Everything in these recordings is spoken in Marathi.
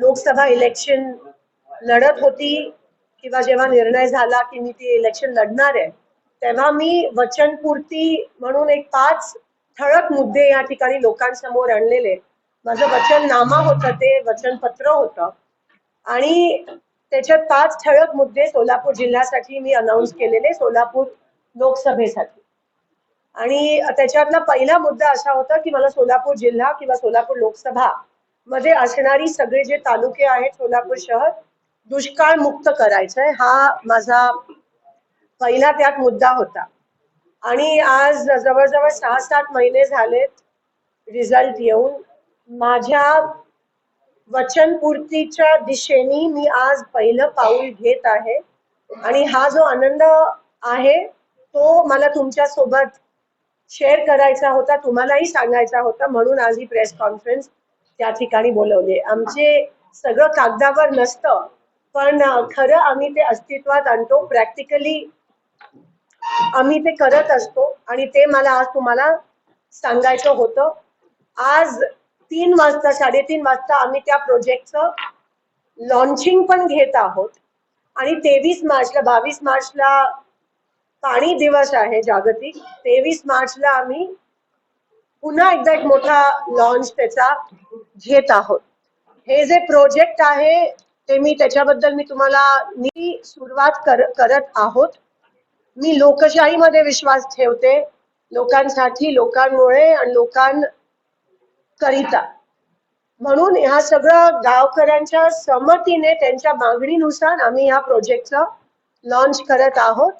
लोकसभा इलेक्शन लढत होती किंवा जेव्हा निर्णय झाला की मी ती इलेक्शन लढणार आहे तेव्हा मी वचनपूर्ती म्हणून एक पाच ठळक मुद्दे या ठिकाणी लोकांसमोर आणलेले. माझं वचननामा होतं ते वचनपत्र होतं. आणि त्याच्यात पाच ठळक मुद्दे सोलापूर जिल्ह्यासाठी मी अनाऊन्स केलेले सोलापूर लोकसभेसाठी. आणि त्याच्यातला पहिला मुद्दा असा होता की मला सोलापूर जिल्हा किंवा सोलापूर लोकसभा मध्ये असणारी सगळे जे तालुके आहेत सोलापूर शहर दुष्काळ मुक्त करायचंय. हा माझा पहिला त्यात मुद्दा होता. आणि आज जवळजवळ सहा सात महिने झालेत रिझल्ट येऊन. माझ्या वचनपूर्तीच्या दिशेने मी आज पहिलं पाऊल घेत आहे. आणि हा जो आनंद आहे तो मला तुमच्यासोबत शेअर करायचा होता तुम्हालाही सांगायचा होता म्हणून आज ही प्रेस कॉन्फरन्स त्या ठिकाणी बोलवले. आमचे सगळं कागदावर नसतं पण खरं आम्ही ते अस्तित्वात आणतो. प्रॅक्टिकली आम्ही ते करत असतो आणि ते मला आज तुम्हाला सांगायचं होतं. आज तीन वाजता साडेतीन वाजता आम्ही त्या प्रोजेक्टचं लॉन्चिंग पण घेत आहोत. आणि तेवीस मार्चला बावीस मार्चला पाणी दिवस आहे जागतिक. तेवीस मार्चला आम्ही पुन्हा एकदा एक मोठा लॉन्च त्याचा घेत आहोत. हे जे प्रोजेक्ट आहे ते मी त्याच्याबद्दल मी तुम्हाला मी सुरुवात कर, करत आहोत. मी लोकशाहीमध्ये विश्वास ठेवते लोकांसाठी लोकांमुळे आणि लोकांकरिता. म्हणून ह्या सगळं गावकऱ्यांच्या संमतीने त्यांच्या मागणीनुसार आम्ही ह्या प्रोजेक्टचं लॉन्च करत आहोत.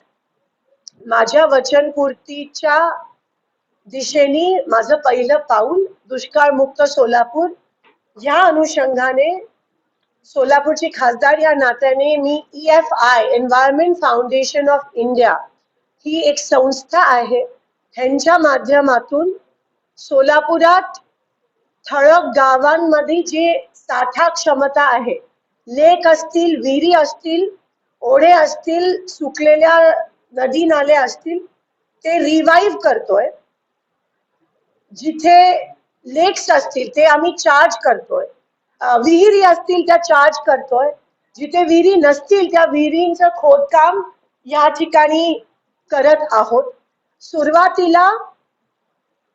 माझ्या वचनपूर्तीच्या दिशेने माझं पहिलं पाऊल दुष्काळ मुक्त सोलापूर. या अनुषंगाने सोलापूरची खासदार या नात्याने मी E F I environment foundation of India ही एक संस्था आहे. ह्यांच्या माध्यमातून सोलापुरात ठळक गावांमध्ये जे साठा क्षमता आहे लेक असतील विहिरी असतील ओढे असतील सुकलेल्या नदी नाले असतील ते रिवाईव्ह करतोय. जिथे लेक्स असतील ते आम्ही चार्ज करतोय. विहिरी असतील त्या चार्ज करतोय. जिथे विहिरी नसतील त्या विहिरींचं खोदकाम या ठिकाणी करत आहोत. सुरुवातीला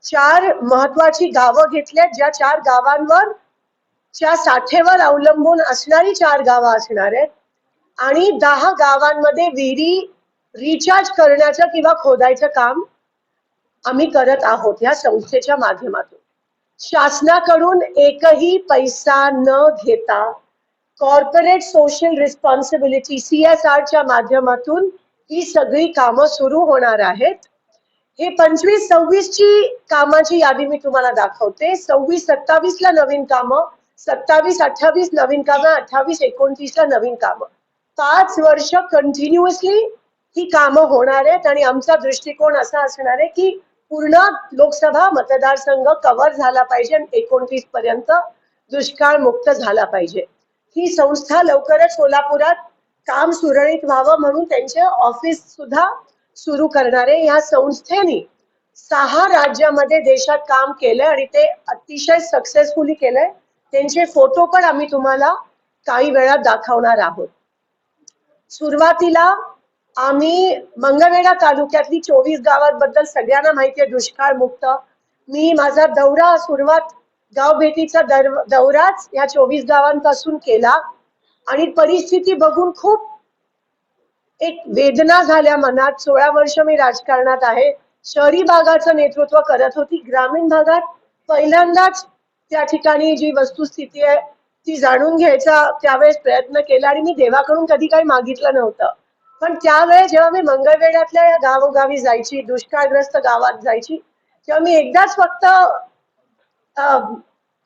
चार महत्वाची गावं घेतल्या ज्या चार गावांवर च्या साठेवर अवलंबून असणारी चार गावं असणार आहेत. आणि दहा गावांमध्ये विहिरी रिचार्ज करण्याचं किंवा खोदायचं काम आम्ही करत आहोत या संस्थेच्या माध्यमातून. शासनाकडून एकही पैसा न घेता corporate social responsibility C S आरच्या माध्यमातून ही सगळी कामं सुरू होणार आहेत. हे पंचवीस सव्वीस ची कामाची यादी मी तुम्हाला दाखवते. सव्वीस सत्तावीस ला नवीन कामं सत्तावीस अठ्ठावीस नवीन कामं अठ्ठावीस एकोणतीस ला नवीन कामं. पाच वर्ष कंटिन्युअसली ही कामं होणार आहेत आणि आमचा दृष्टिकोन असा असणार आहे की पूर्ण लोकसभा मतदारसंघ कव्हर झाला पाहिजे आणि एकोणतीस पर्यंत दुष्काळ मुक्त झाला पाहिजे. ही संस्था लवकरच सोलापुरात काम सुरळीत व्हावं म्हणून त्यांचे ऑफिस सुद्धा सुरू करणारे या संस्थेने सहा राज्यामध्ये देशात काम केलंय आणि ते अतिशय सक्सेसफुली केलंय. त्यांचे फोटो पण आम्ही तुम्हाला काही वेळात दाखवणार आहोत. सुरुवातीला आम्ही मंगळवेढा तालुक्यातली चोवीस गावांबद्दल सगळ्यांना माहिती आहे दुष्काळ मुक्त मी माझा दौरा सुरुवात गाव भेटीचा दर- दौराच या चोवीस गावांपासून केला. आणि परिस्थिती बघून खूप एक वेदना झाल्या मनात. सोळा वर्ष मी राजकारणात आहे. शहरी भागाचं नेतृत्व करत होती. ग्रामीण भागात पहिल्यांदाच त्या ठिकाणी जी वस्तुस्थिती आहे ती जाणून घ्यायचा त्यावेळेस प्रयत्न केला आणि मी देवाकडून कधी काही मागितलं नव्हतं. पण त्यावेळेस जेव्हा मी मंगळवेढ्यातल्या या गावोगावी जायची दुष्काळग्रस्त गावात जायची तेव्हा मी एकदाच फक्त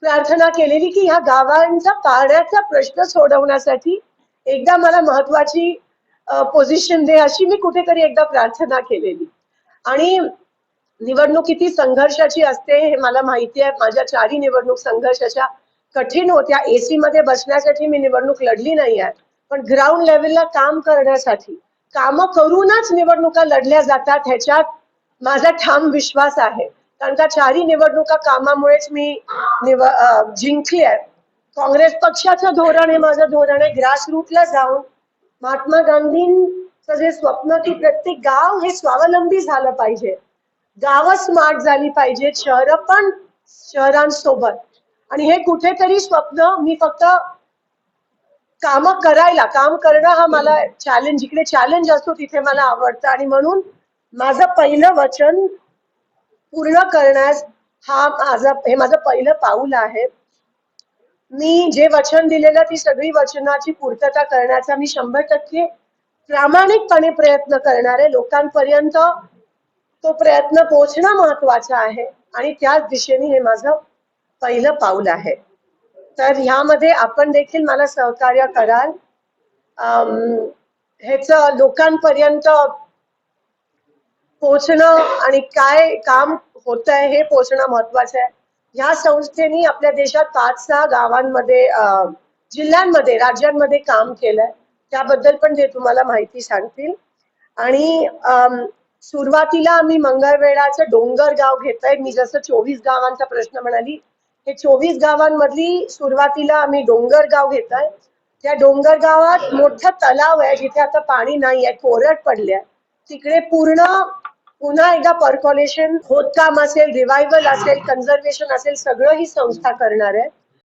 प्रार्थना केलेली की ह्या गावांचा पाण्याचा प्रश्न सोडवण्यासाठी एकदा मला महत्वाची पोझिशन दे अशी मी कुठेतरी एकदा प्रार्थना केलेली. आणि निवडणूक किती संघर्षाची असते हे मला माहिती आहे. माझ्या चारही निवडणूक संघर्षाच्या कठीण होत्या. एसी मध्ये बसण्यासाठी मी निवडणूक लढली नाही आहे. पण ग्राउंड लेवलला काम करण्यासाठी कामं करूनच निवडणुका लढल्या जातात ह्याच्यात माझा ठाम विश्वास आहे. कारण का चारही निवडणुका कामामुळेच मी निव जिंकली आहे. काँग्रेस पक्षाचं धोरण हे माझं धोरण आहे. ग्रासरूटला जाऊन महात्मा गांधींचं जे स्वप्न की प्रत्येक गाव हे स्वावलंबी झालं पाहिजे. गावं स्मार्ट झाली पाहिजेत शहरं पण शहरांसोबत. आणि हे कुठेतरी स्वप्न मी फक्त काम करायला काम करणं हा मला चॅलेंज जिकडे चॅलेंज असतो तिथे मला आवडतं. आणि म्हणून माझं पहिलं वचन पूर्ण करण्यास हा माझा हे माझं पहिलं पाऊल आहे. मी जे वचन दिलेलं ती सगळी वचनाची पूर्तता करण्याचा मी शंभर टक्के प्रामाणिकपणे प्रयत्न करणार. आहे लोकांपर्यंत तो प्रयत्न पोहोचणं महत्त्वाचा आहे. आणि त्याच दिशेने हे माझं पहिलं पाऊल आहे. तर ह्यामध्ये आपण देखील मला सहकार्य कराल. ह्याच लोकांपर्यंत पोहोचणं आणि काय काम होत आहे हे पोचणं महत्वाचं आहे. ह्या संस्थेनी आपल्या देशात पाच सहा गावांमध्ये अं, जिल्ह्यांमध्ये राज्यांमध्ये काम केलंय. त्याबद्दल पण ते तुम्हाला माहिती सांगतील. आणि सुरुवातीला आम्ही मंगळवेळाचं डोंगर गाव घेतोय. मी जसं चोवीस गावांचा प्रश्न म्हणाली हे चोवीस गावांमधली सुरुवातीला आम्ही डोंगर गाव घेतोय. त्या डोंगर गावात मोठा तलाव आहे जिथे आता पाणी नाही आहे कोरड पडले तिकडे पूर्ण पुन्हा एकदा पर्कॉलेशन खोदकाम असेल रिवायवल असेल कन्झर्वेशन असेल सगळं ही संस्था करणार आहे.